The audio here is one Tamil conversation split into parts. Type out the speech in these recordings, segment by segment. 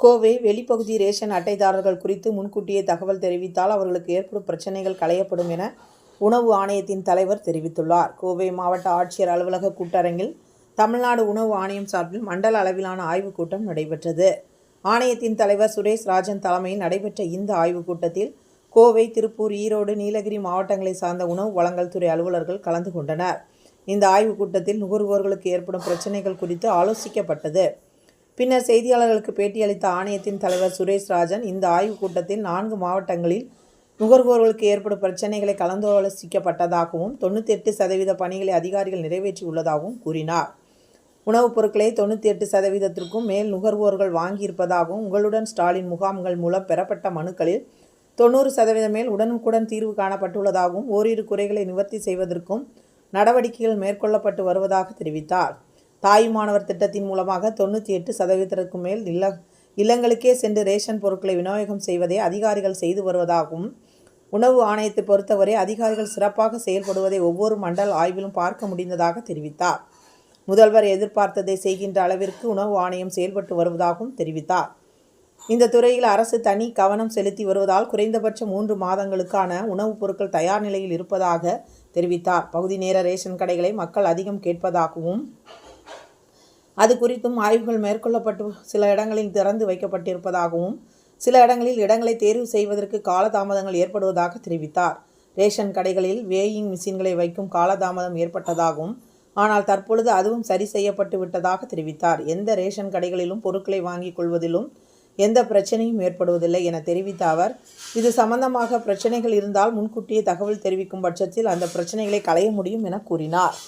கோவை வெளிப்பகுதி ரேஷன் அட்டைதாரர்கள் குறித்து முன்கூட்டியே தகவல் தெரிவித்தால் அவர்களுக்கு ஏற்படும் பிரச்சனைகள் களையப்படும் என உணவு ஆணையத்தின் தலைவர் தெரிவித்துள்ளார். கோவை மாவட்ட ஆட்சியர் அலுவலக கூட்டரங்கில் தமிழ்நாடு உணவு ஆணையம் சார்பில் மண்டல அளவிலான ஆய்வுக் கூட்டம் நடைபெற்றது. ஆணையத்தின் தலைவர் சுரேஷ் ராஜன் தலைமையில் நடைபெற்ற இந்த ஆய்வுக் கூட்டத்தில் கோவை திருப்பூர் ஈரோடு நீலகிரி மாவட்டங்களை சார்ந்த உணவு வழங்கல் துறை அலுவலர்கள் கலந்து கொண்டனர். இந்த ஆய்வுக் கூட்டத்தில் நுகர்வோர்களுக்கு ஏற்படும் பிரச்சனைகள் குறித்து ஆலோசிக்கப்பட்டது. பின்னர் செய்தியாளர்களுக்கு பேட்டியளித்த ஆணையத்தின் தலைவர் சுரேஷ் ராஜன் இந்த ஆய்வுக் கூட்டத்தில் நான்கு மாவட்டங்களில் நுகர்வோர்களுக்கு ஏற்படும் பிரச்சனைகளை கலந்தாலோசிக்கப்பட்டதாகவும் தொண்ணூற்றி எட்டு சதவீத பணிகளை அதிகாரிகள் நிறைவேற்றியுள்ளதாகவும் கூறினார். உணவுப் பொருட்களை தொண்ணூற்றி எட்டு சதவீதத்திற்கும் மேல் நுகர்வோர்கள் வாங்கியிருப்பதாகவும் உங்களுடன் ஸ்டாலின் முகாம்கள் மூலம் பெறப்பட்ட மனுக்களில் தொண்ணூறு சதவீதம் மேல் உடனுக்குடன் தீர்வு காணப்பட்டுள்ளதாகவும் ஓரிரு குறைகளை நிவர்த்தி செய்வதற்கும் நடவடிக்கைகள் மேற்கொள்ளப்பட்டு வருவதாக தெரிவித்தார். தாயுமானவர் திட்டத்தின் மூலமாக தொண்ணூற்றி எட்டு சதவீதத்திற்கும் மேல் இல்ல இல்லங்களுக்கே சென்று ரேஷன் பொருட்களை விநியோகம் செய்வதை அதிகாரிகள் செய்து வருவதாகவும் உணவு ஆணையத்தை பொறுத்தவரை அதிகாரிகள் சிறப்பாக செயல்படுவதை ஒவ்வொரு மண்டல் ஆய்விலும் பார்க்க முடிந்ததாக தெரிவித்தார். முதல்வர் எதிர்பார்த்ததை செய்கின்ற அளவிற்கு உணவு ஆணையம் செயல்பட்டு வருவதாகவும் தெரிவித்தார். இந்த துறையில் அரசு தனி கவனம் செலுத்தி வருவதால் குறைந்தபட்சம் மூன்று மாதங்களுக்கான உணவுப் பொருட்கள் தயார் நிலையில் இருப்பதாக தெரிவித்தார். பகுதி நேர ரேஷன் கடைகளை மக்கள் அதிகம் கேட்பதாகவும் அது குறித்தும் ஆய்வுகள் மேற்கொள்ளப்பட்டு சில இடங்களில் திறந்து வைக்கப்பட்டிருப்பதாகவும் சில இடங்களில் இடங்களை தேர்வு செய்வதற்கு காலதாமதங்கள் ஏற்படுவதாக தெரிவித்தார். ரேஷன் கடைகளில் வேயிங் மிஷின்களை வைக்கும் காலதாமதம் ஏற்பட்டதாகவும் ஆனால் தற்பொழுது அதுவும் சரி செய்யப்பட்டு விட்டதாக தெரிவித்தார். எந்த ரேஷன் கடைகளிலும் பொருட்களை வாங்கிக் கொள்வதிலும் எந்த பிரச்சனையும் ஏற்படுவதில்லை என தெரிவித்த அவர் இது சம்பந்தமாக பிரச்சனைகள் இருந்தால் முன்கூட்டியே தகவல் தெரிவிக்கும் பட்சத்தில் அந்த பிரச்சனைகளை களைய முடியும் என கூறினார்.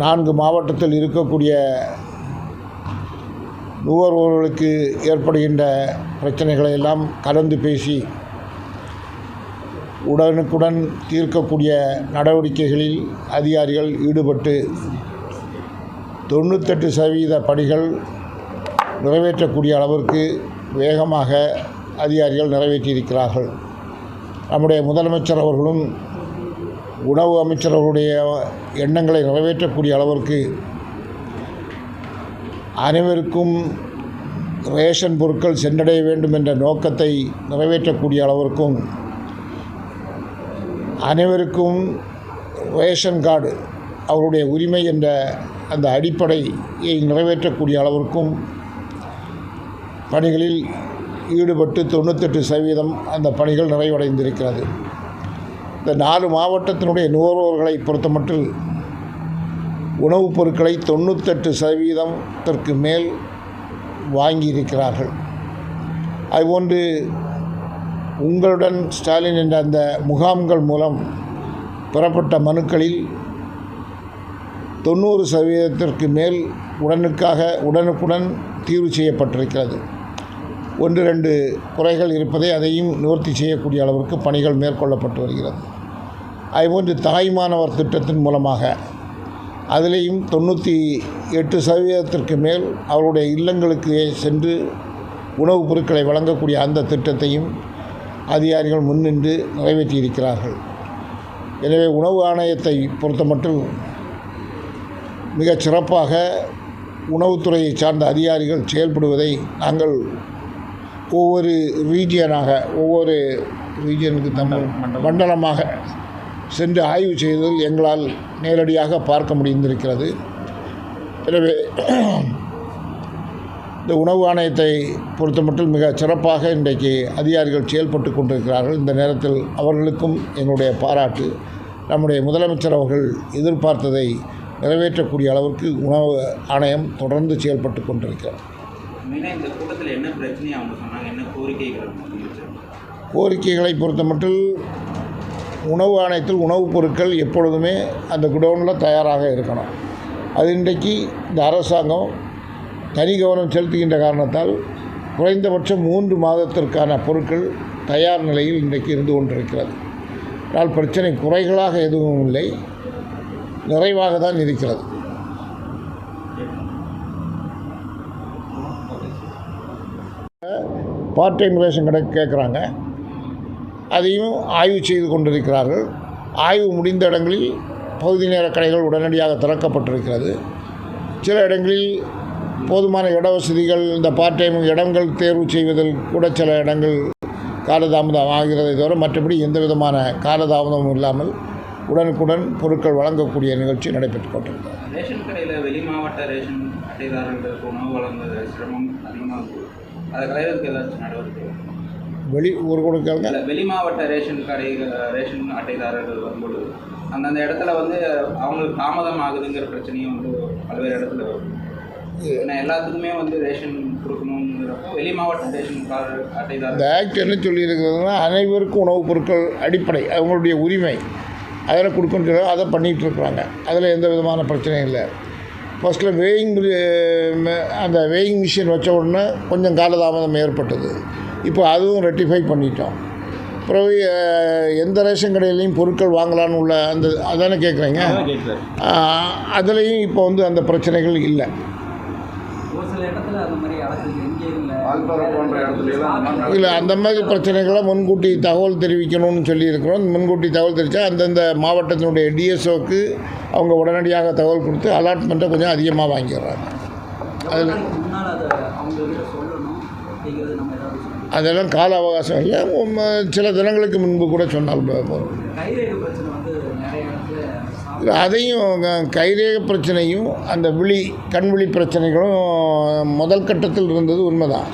நான்கு மாவட்டத்தில் இருக்கக்கூடிய நுகர்வோர்களுக்கு ஏற்படுகின்ற பிரச்சனைகளை எல்லாம் கலந்து பேசி உடனுக்குடன் தீர்க்கக்கூடிய நடவடிக்கைகளில் அதிகாரிகள் ஈடுபட்டு தொண்ணூத்தெட்டு சதவீத பணிகள் நிறைவேற்றக்கூடிய அளவிற்கு வேகமாக அதிகாரிகள் நிறைவேற்றியிருக்கிறார்கள். நம்முடைய முதலமைச்சர் அவர்களும் உணவு அமைச்சர் அவருடைய எண்ணங்களை நிறைவேற்றக்கூடிய அளவிற்கு அனைவருக்கும் ரேஷன் பொருட்கள் சென்றடைய வேண்டும் என்ற நோக்கத்தை நிறைவேற்றக்கூடிய அளவிற்கும் அனைவருக்கும் ரேஷன் கார்டு அவருடைய உரிமை என்ற அந்த அடிப்படையை நிறைவேற்றக்கூடிய அளவிற்கும் பணிகளில் ஈடுபட்டு தொண்ணூத்தெட்டு சதவீதம் அந்த பணிகள் நிறைவடைந்திருக்கிறது. இந்த நாலு மாவட்டத்தினுடைய நுகர்வோர்களை பொறுத்தமட்டில் உணவுப் பொருட்களை தொண்ணூத்தெட்டு சதவீதத்திற்கு மேல் வாங்கியிருக்கிறார்கள். அதுபோன்று உங்களுடன் ஸ்டாலின் என்ற அந்த முகாம்கள் மூலம் பெறப்பட்ட மனுக்களில் தொண்ணூறு சதவீதத்திற்கு மேல் உடனுக்காக உடனுக்குடன் தீர்வு செய்யப்பட்டிருக்கிறது. ஒன்று ரெண்டு குறைகள் இருப்பதை அதையும் நிவர்த்தி செய்யக்கூடிய அளவிற்கு பணிகள் மேற்கொள்ளப்பட்டு வருகிறது. அதுபோன்று தாய்மானவர் திட்டத்தின் மூலமாக. அதிலேயும் தொண்ணூற்றி எட்டு சதவீதத்திற்கு மேல் அவருடைய இல்லங்களுக்கு சென்று உணவுப் பொருட்களை வழங்கக்கூடிய அந்த திட்டத்தையும் அதிகாரிகள் முன்னின்று நிறைவேற்றியிருக்கிறார்கள். எனவே உணவு ஆணையத்தை பொறுத்தமட்டில் மிகச் சிறப்பாக உணவுத்துறையை சார்ந்த அதிகாரிகள் செயல்படுவதை நாங்கள் ஒவ்வொரு ரீஜியனாக ஒவ்வொரு ரீஜியனுக்கு தமிழ் மண்டலமாக சென்று ஆய்வு செய்ததில் எங்களால் நேரடியாக பார்க்க முடிந்திருக்கிறது. எனவே இந்த உணவு ஆணையத்தை பொறுத்தமட்டில் மிக சிறப்பாக இன்றைக்கு அதிகாரிகள் செயல்பட்டு கொண்டிருக்கிறார்கள். இந்த நேரத்தில் அவர்களுக்கும் எங்களுடைய பாராட்டு. நம்முடைய முதலமைச்சர் அவர்கள் எதிர்பார்த்ததை நிறைவேற்றக்கூடிய அளவிற்கு உணவு ஆணையம் தொடர்ந்து செயல்பட்டு கொண்டிருக்கிறது. மெயினாக இந்த கூட்டத்தில் என்ன பிரச்சனையை அவங்க சொன்னாங்க? என்ன கோரிக்கைகள் கோரிக்கைகளை பொறுத்தமட்டில் உணவு ஆணையத்தில் உணவுப் பொருட்கள் எப்பொழுதுமே அந்த குடோனில் தயாராக இருக்கணும். அது இன்றைக்கு இந்த அரசாங்கம் தனி கவனம் செலுத்துகின்ற காரணத்தால் குறைந்தபட்சம் மூன்று மாதத்திற்கான பொருட்கள் தயார் நிலையில் இன்றைக்கு இருந்து கொண்டிருக்கிறது. ஆனால் பிரச்சனை குறைகளாக எதுவும் இல்லை. நிறைவாக தான் இருக்கிறது. பார்ட் டைம் ரேஷன் கடை கேட்குறாங்க அதையும் ஆய்வு செய்து கொண்டிருக்கிறார்கள். ஆய்வு முடிந்த இடங்களில் பகுதி நேர கடைகள் உடனடியாக திறக்கப்பட்டிருக்கிறது. சில இடங்களில் போதுமான இட வசதிகள் இந்த பார்ட் டைம் இடங்கள் தேர்வு செய்வதில் கூட சில இடங்கள் காலதாமதம் ஆகிறதை தவிர மற்றபடி எந்த விதமான காலதாமதமும் இல்லாமல் உடனுக்குடன் பொருட்கள் வழங்கக்கூடிய நிகழ்ச்சி நடைபெற்று கொண்டிருக்கிறது. ரேஷன் கடையில் வெளி மாவட்ட ரேஷன் அட்டைதாரர்களுக்கு உணவு வழங்குவது சிரமம் அதிகமாக இருக்குது. அதை கலைவதற்கு ஏதாச்சும் நடவடிக்கை வெளி ஊர் கொடுக்கறங்க இல்ல, வெளி மாவட்ட ரேஷன் கடை ரேஷன் அட்டைதாரர்கள் வரும்போது அந்தந்த இடத்துல வந்து அவங்களுக்கு தாமதம் ஆகுதுங்கிற பிரச்சனையும் வந்து பல்வேறு இடத்துல வரும். ஏன்னா எல்லாத்துக்குமே வந்து ரேஷன் கொடுக்கணுங்கிறப்போ வெளி மாவட்ட ரேஷன் கார்டு இந்த அட்டைதாரர் ஆக்ட் என்ன சொல்லியிருக்கிறதுனா அனைவருக்கும் உணவுப் பொருட்கள் அடிப்படை அவங்களுடைய உரிமை. அதில் கொடுக்கணும்னு சொல்லி அதை பண்ணிகிட்டு இருக்கிறாங்க. அதில் எந்த விதமான பிரச்சனையும் இல்லை. ஃபஸ்ட்டில் வேயிங் அந்த வேயிங் மிஷின் வச்ச உடனே கொஞ்சம் காலதாமதம் ஏற்பட்டது. இப்போ அதுவும் ரெட்டிஃபை பண்ணிட்டோம். பிறகு அஹ், எந்த ரேஷன் கடையிலையும் பொருட்கள் வாங்கலான்னு உள்ள அந்த அதானே கேட்குறீங்க அதுலேயும் இப்போ வந்து அந்த பிரச்சனைகள் இல்லை ஒரு சில இடத்துல அந்த மாதிரி அடக்குது எங்கே இல்லை அந்த மாதிரி இல்லை. அந்த மாதிரி பிரச்சனைகளை முன்கூட்டி தகவல் தெரிவிக்கணும்னு சொல்லியிருக்கிறோம். முன்கூட்டி தகவல் தெரிவித்தா அந்தந்த மாவட்டத்தினுடைய டிஎஸ்ஓக்கு அவங்க உடனடியாக தகவல் கொடுத்து அலாட்மெண்ட்டை கொஞ்சம் அதிகமாக வாங்கிடுறாங்க. எவ்வளோ நாளுக்கு முன்னால் அதை அவங்க கிட்ட சொல்லணும்? அப்படிங்கிறது நம்ம ஏதாவது சொல்லணும் அதெல்லாம் கால அவகாசம் இல்லை. சில தினங்களுக்கு முன்பு கூட சொன்னால் போ- போதும் கைரேகை பிரச்சனை வந்து நிறைய இடத்துல சாப்பிட்டு இல்ல, அதையும் கைரேக பிரச்சனையும் அந்த விழி கண்விழி பிரச்சனைகளும் முதல் கட்டத்தில் இருந்தது உண்மைதான்.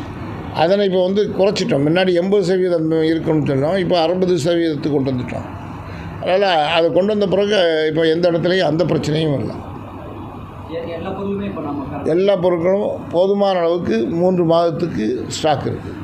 அதனை இப்போ வந்து குறைச்சிட்டோம். முன்னாடி எண்பது சதவீதம் இருக்குன்னு சொன்னோம். இப்போ அறுபது சதவீதத்துக்கு கொண்டு வந்துட்டோம். அதனால் அதை கொண்டு வந்த பிறகு இப்போ எந்த இடத்துலையும் அந்த பிரச்சனையும் இல்லை. எல்லா பொருட்களும் போதுமான அளவுக்கு மூன்று மாதத்துக்கு ஸ்டாக் இருக்குது